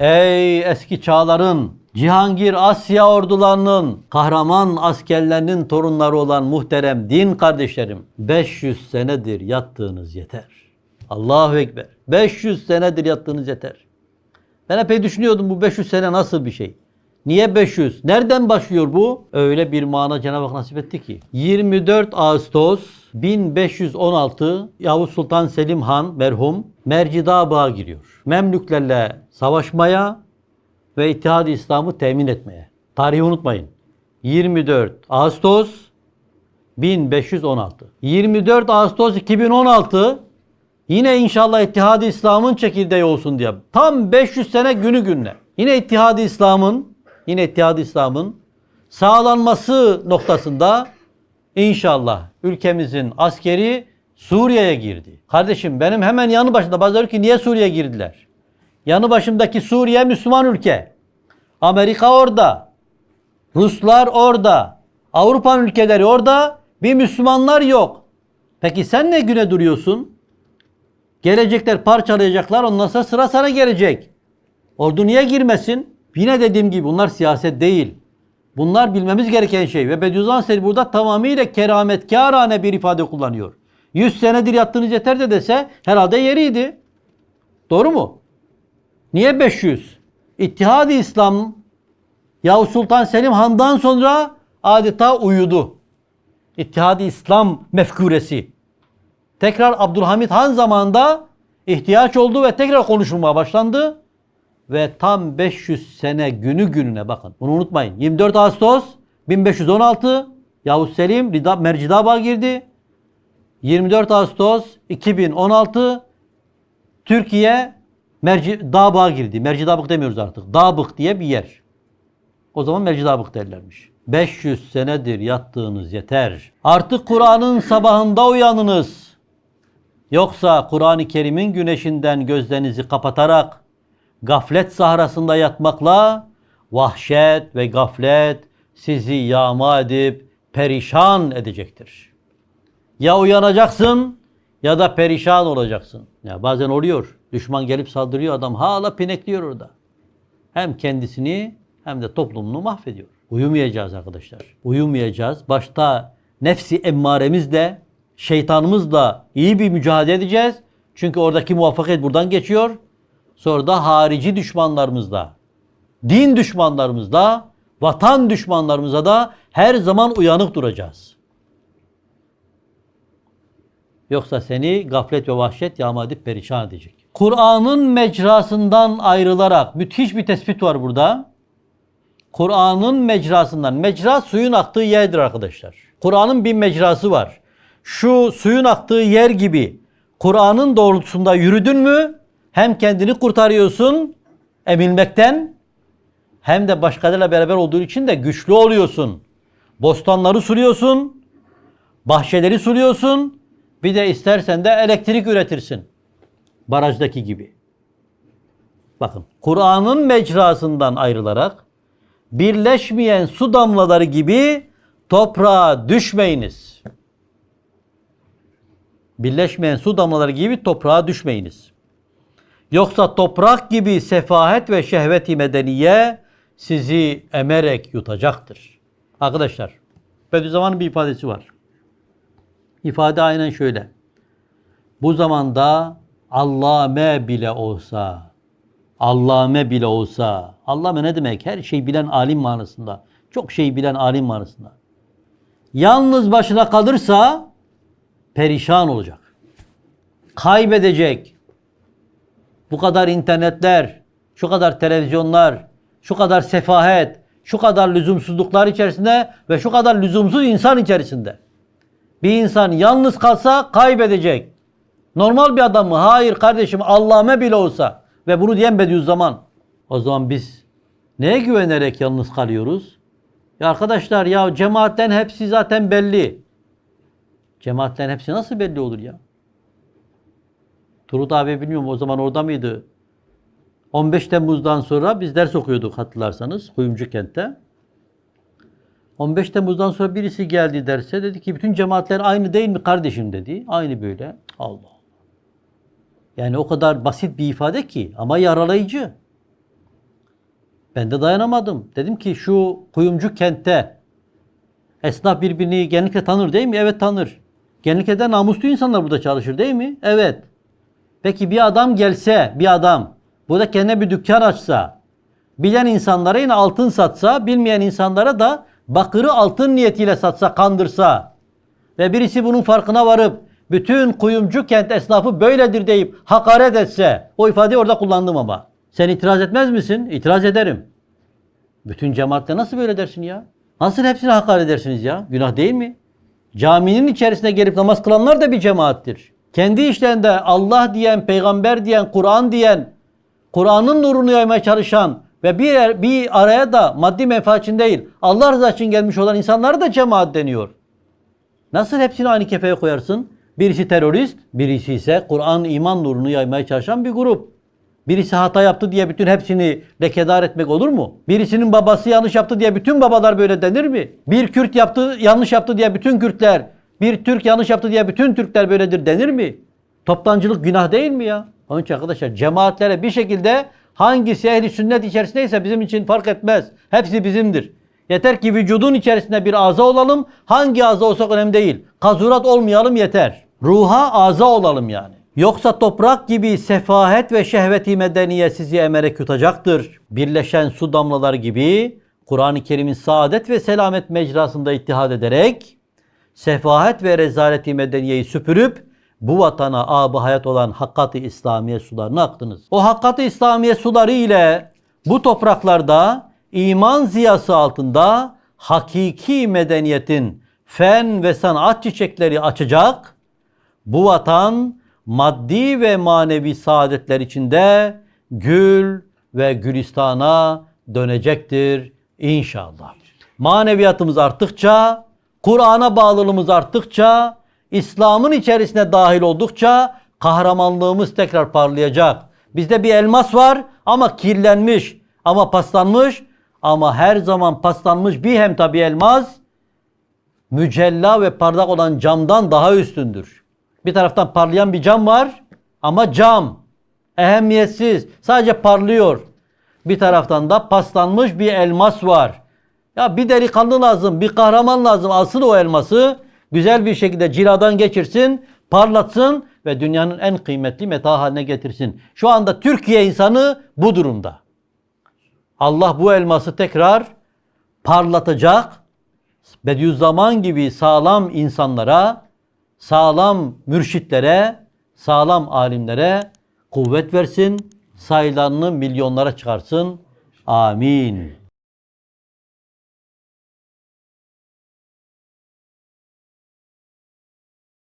Ey eski çağların Cihangir Asya ordularının kahraman askerlerinin torunları olan muhterem din kardeşlerim 500 senedir yattığınız yeter. Allahu Ekber. 500 senedir yattığınız yeter. Ben epey düşünüyordum bu 500 sene nasıl bir şey? Niye 500? Nereden başlıyor bu? Öyle bir mana Cenab-ı Hak nasip etti ki. 24 Ağustos 1516 Yavuz Sultan Selim Han merhum Mercidabağ'a giriyor. Memlüklerle savaşmaya ve İttihad-ı İslam'ı temin etmeye. Tarihi unutmayın. 24 Ağustos 1516. 24 Ağustos 2016 Yine inşallah İttihad-ı İslam'ın çekirdeği olsun diye. Tam 500 sene günü gününe. Yine İttihad-ı İslam'ın yine İttihad-ı İslam'ın sağlanması noktasında inşallah ülkemizin askeri Suriye'ye girdi. Kardeşim benim hemen yanı başında bazıları ki niye Suriye'ye girdiler? Yanı başımdaki Suriye Müslüman ülke. Amerika orada. Ruslar orada. Avrupa ülkeleri orada. Bir Müslümanlar yok. Peki sen ne güne duruyorsun? Gelecekler parçalayacaklar ondan sonra sıra sana gelecek. Ordu niye girmesin? Yine dediğim gibi bunlar siyaset değil. Bunlar bilmemiz gereken şey. Ve Bediüzzaman Seyyid burada tamamıyla kerametkârane bir ifade kullanıyor. 100 senedir yattığınız yeter de dese herhalde yeriydi. Doğru mu? Niye 500? İttihad-ı İslam Yavuz Sultan Selim Han'dan sonra adeta uyudu. İttihad-ı İslam mefkuresi. Tekrar Abdülhamit Han zamanında ihtiyaç oldu ve tekrar konuşulmaya başlandı. Ve tam 500 sene günü gününe bakın. Bunu unutmayın. 24 Ağustos 1516 Yavuz Selim Rida, Mercidab'a girdi. 24 Ağustos 2016 Türkiye Merci, Dağbak'a girdi. Mercidabık demiyoruz artık. Dağbık diye bir yer. O zaman Mercidabık derlermiş. 500 senedir yattığınız yeter. Artık Kur'an'ın sabahında uyanınız. Yoksa Kur'an-ı Kerim'in güneşinden gözlerinizi kapatarak gaflet sahrasında yatmakla vahşet ve gaflet sizi yağma edip perişan edecektir. Ya uyanacaksın ya da perişan olacaksın. Ya bazen oluyor. Düşman gelip saldırıyor adam hala pinekliyor orada. Hem kendisini hem de toplumunu mahvediyor. Uyumayacağız arkadaşlar. Uyumayacağız. Başta nefsi emmaremizle, şeytanımızla iyi bir mücadele edeceğiz. Çünkü oradaki muvaffakiyet buradan geçiyor. Sonra da harici düşmanlarımızla, din düşmanlarımızla, vatan düşmanlarımıza da her zaman uyanık duracağız. Yoksa seni gaflet ve vahşet yağma edip perişan edecek. Kur'an'ın mecrasından ayrılarak müthiş bir tespit var burada. Kur'an'ın mecrasından. Mecra suyun aktığı yerdir arkadaşlar. Kur'an'ın bir mecrası var. Şu suyun aktığı yer gibi Kur'an'ın doğrultusunda yürüdün mü hem kendini kurtarıyorsun emilmekten hem de başkalarıyla beraber olduğu için de güçlü oluyorsun. Bostanları suluyorsun, bahçeleri suluyorsun. Bir de istersen de elektrik üretirsin. Barajdaki gibi. Bakın Kur'an'ın mecrasından ayrılarak birleşmeyen su damlaları gibi toprağa düşmeyiniz. Birleşmeyen su damlaları gibi toprağa düşmeyiniz. Yoksa toprak gibi sefahet ve şehveti medeniye sizi emerek yutacaktır. Arkadaşlar, Bediüzzaman'ın bir ifadesi var. İfade aynen şöyle. Bu zamanda allame bile olsa, allame bile olsa, allame ne demek? Her şey bilen alim manasında. Çok şey bilen alim manasında. Yalnız başına kalırsa perişan olacak. Kaybedecek. Bu kadar internetler, şu kadar televizyonlar, şu kadar sefahet, şu kadar lüzumsuzluklar içerisinde ve şu kadar lüzumsuz insan içerisinde. Bir insan yalnız kalsa kaybedecek. Normal bir adam mı? Hayır kardeşim allame bile olsa. Ve bunu diyen Bediüzzaman. O zaman biz neye güvenerek yalnız kalıyoruz? Ya arkadaşlar ya cemaatten hepsi zaten belli. Cemaatlerin hepsi nasıl belli olur ya? Turut abi bilmiyorum o zaman orada mıydı? 15 Temmuz'dan sonra biz ders okuyorduk hatırlarsanız Kuyumcu kentte. 15 Temmuz'dan sonra birisi geldi derse dedi ki bütün cemaatler aynı değil mi kardeşim dedi. Aynı böyle. Allah. Yani o kadar basit bir ifade ki ama yaralayıcı. Ben de dayanamadım. Dedim ki şu kuyumcu kentte esnaf birbirini genellikle tanır değil mi? Evet tanır. Genellikle de namuslu insanlar burada çalışır değil mi? Evet. Peki bir adam gelse, bir adam burada kendine bir dükkan açsa, bilen insanlara yine altın satsa, bilmeyen insanlara da bakırı altın niyetiyle satsa, kandırsa ve birisi bunun farkına varıp bütün kuyumcu kent esnafı böyledir deyip hakaret etse, o ifadeyi orada kullandım ama. Sen itiraz etmez misin? İtiraz ederim. Bütün cemaatle nasıl böyle dersin ya? Nasıl hepsine hakaret edersiniz ya? Günah değil mi? Caminin içerisine gelip namaz kılanlar da bir cemaattir. Kendi işlerinde Allah diyen, peygamber diyen, Kur'an diyen, Kur'an'ın nurunu yaymaya çalışan ve bir, bir araya da maddi menfaat için değil, Allah rızası için gelmiş olan insanlara da cemaat deniyor. Nasıl hepsini aynı kefeye koyarsın? Birisi terörist, birisi ise Kur'an iman nurunu yaymaya çalışan bir grup. Birisi hata yaptı diye bütün hepsini lekedar etmek olur mu? Birisinin babası yanlış yaptı diye bütün babalar böyle denir mi? Bir Kürt yaptı, yanlış yaptı diye bütün Kürtler, bir Türk yanlış yaptı diye bütün Türkler böyledir denir mi? Toptancılık günah değil mi ya? Onun için arkadaşlar cemaatlere bir şekilde hangisi ehli sünnet içerisindeyse bizim için fark etmez. Hepsi bizimdir. Yeter ki vücudun içerisinde bir aza olalım. Hangi aza olsak önemli değil. Kazurat olmayalım yeter. Ruha aza olalım yani. Yoksa toprak gibi sefahet ve şehveti medeniye sizi emerek yutacaktır. Birleşen su damlaları gibi Kur'an-ı Kerim'in saadet ve selamet mecrasında ittihad ederek sefahet ve rezaleti medeniyeyi süpürüp bu vatana abı hayat olan hakkat-ı İslamiye sularına aktınız. O hakkat-ı İslamiye suları ile bu topraklarda iman ziyası altında hakiki medeniyetin fen ve sanat çiçekleri açacak. Bu vatan maddi ve manevi saadetler içinde gül ve gülistana dönecektir inşallah. Maneviyatımız arttıkça, Kur'an'a bağlılığımız arttıkça, İslam'ın içerisine dahil oldukça kahramanlığımız tekrar parlayacak. Bizde bir elmas var ama kirlenmiş, ama paslanmış ama her zaman paslanmış bir hem tabi elmas mücella ve parlak olan camdan daha üstündür. Bir taraftan parlayan bir cam var ama cam ehemmiyetsiz sadece parlıyor. Bir taraftan da paslanmış bir elmas var. Ya bir delikanlı lazım, bir kahraman lazım. Alsın o elması, güzel bir şekilde ciladan geçirsin, parlatsın ve dünyanın en kıymetli meta haline getirsin. Şu anda Türkiye insanı bu durumda. Allah bu elması tekrar parlatacak. Bediüzzaman gibi sağlam insanlara, sağlam mürşitlere, sağlam alimlere kuvvet versin. Sayılarını milyonlara çıkarsın. Amin.